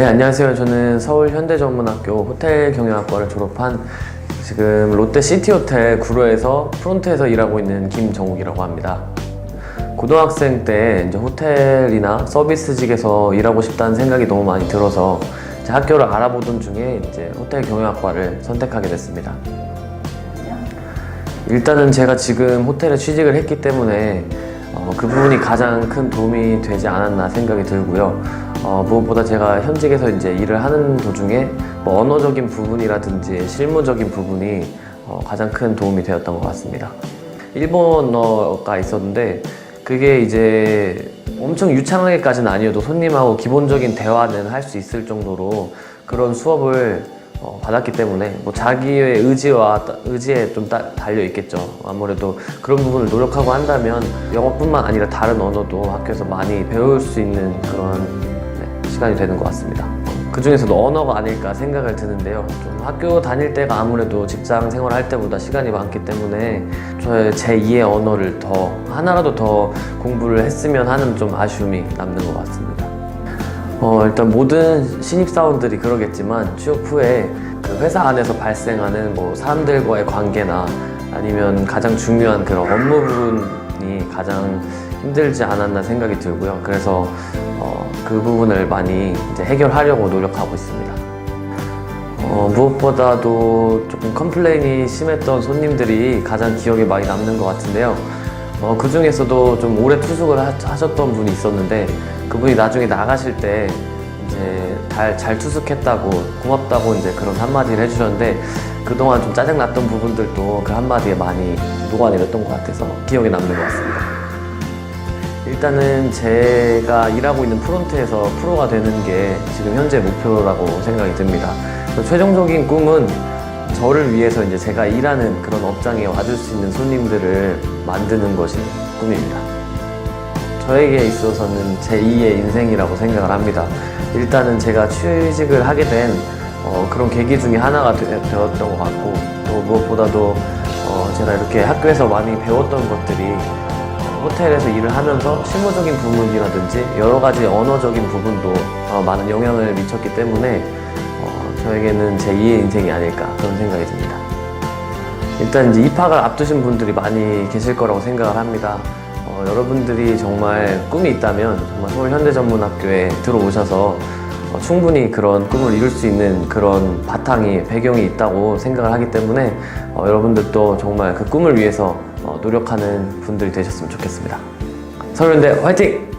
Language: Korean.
네, 안녕하세요. 저는 서울 현대전문학교 호텔 경영학과를 졸업한 지금 롯데 시티호텔 구로에서 프론트에서 일하고 있는 김정욱이라고 합니다. 고등학생 때 이제 호텔이나 서비스직에서 일하고 싶다는 생각이 너무 많이 들어서 학교를 알아보던 중에 이제 호텔 경영학과를 선택하게 됐습니다. 일단은 제가 지금 호텔에 취직을 했기 때문에 어, 그 부분이 가장 큰 도움이 되지 않았나 생각이 들고요. 어, 무엇보다 제가 현직에서 이제 일을 하는 도중에 뭐 언어적인 부분이라든지 실무적인 부분이 어, 가장 큰 도움이 되었던 것 같습니다. 일본어가 있었는데 그게 이제 엄청 유창하게까지는 아니어도 손님하고 기본적인 대화는 할 수 있을 정도로 그런 수업을 어, 받았기 때문에 뭐 자기의 의지와 따- 의지에 좀 따- 달려 있겠죠. 아무래도 그런 부분을 노력하고 한다면 영어뿐만 아니라 다른 언어도 학교에서 많이 배울 수 있는 그런 네, 시간이 되는 것 같습니다. 그 중에서도 언어가 아닐까 생각을 드는데요. 좀 학교 다닐 때가 아무래도 직장 생활을 할 때보다 시간이 많기 때문에 저의 제2의 언어를 더 하나라도 더 공부를 했으면 하는 좀 아쉬움이 남는 것 같습니다. 어, 일단 모든 신입사원들이 그러겠지만 취업 후에 그 회사 안에서 발생하는 뭐 사람들과의 관계나 아니면 가장 중요한 그런 업무 부분이 가장 힘들지 않았나 생각이 들고요. 그래서 어, 그 부분을 많이 이제 해결하려고 노력하고 있습니다. 어, 무엇보다도 조금 컴플레인이 심했던 손님들이 가장 기억에 많이 남는 것 같은데요. 어, 그 중에서도 좀 오래 투숙을 하, 하셨던 분이 있었는데 그분이 나중에 나가실 때 이제 잘, 잘 투숙했다고 고맙다고 이제 그런 한마디를 해주셨는데 그동안 좀 짜증났던 부분들도 그 한마디에 많이 녹아내렸던 것 같아서 기억에 남는 것 같습니다. 일단은 제가 일하고 있는 프론트에서 프로가 되는 게 지금 현재 목표라고 생각이 듭니다. 최종적인 꿈은 저를 위해서 이제 제가 일하는 그런 업장에 와줄 수 있는 손님들을 만드는 것이 꿈입니다. 저에게 있어서는 제2의 인생이라고 생각을 합니다. 일단은 제가 취직을 하게 된 어, 그런 계기 중에 하나가 되, 었던것 같고 또 무엇보다도 어, 제가 이렇게 학교에서 많이 배웠던 것들이 어, 호텔에서 일을 하면서 실무적인 부분이라든지 여러 가지 언어적인 부분도 어, 많은 영향을 미쳤기 때문에 어, 저에게는 제 2의 인생이 아닐까 그런 생각이 듭니다. 일단 이제 입학을 앞두신 분들이 많이 계실 거라고 생각을 합니다. 어, 여러분들이 정말 꿈이 있다면 정말 서울 현대전문학교에 들어오셔서 어, 충분히 그런 꿈을 이룰 수 있는 그런 바탕이 배경이 있다고 생각을 하기 때문에 어, 여러분들도 정말 그 꿈을 위해서 어, 노력하는 분들이 되셨으면 좋겠습니다. 서울현대 화이팅!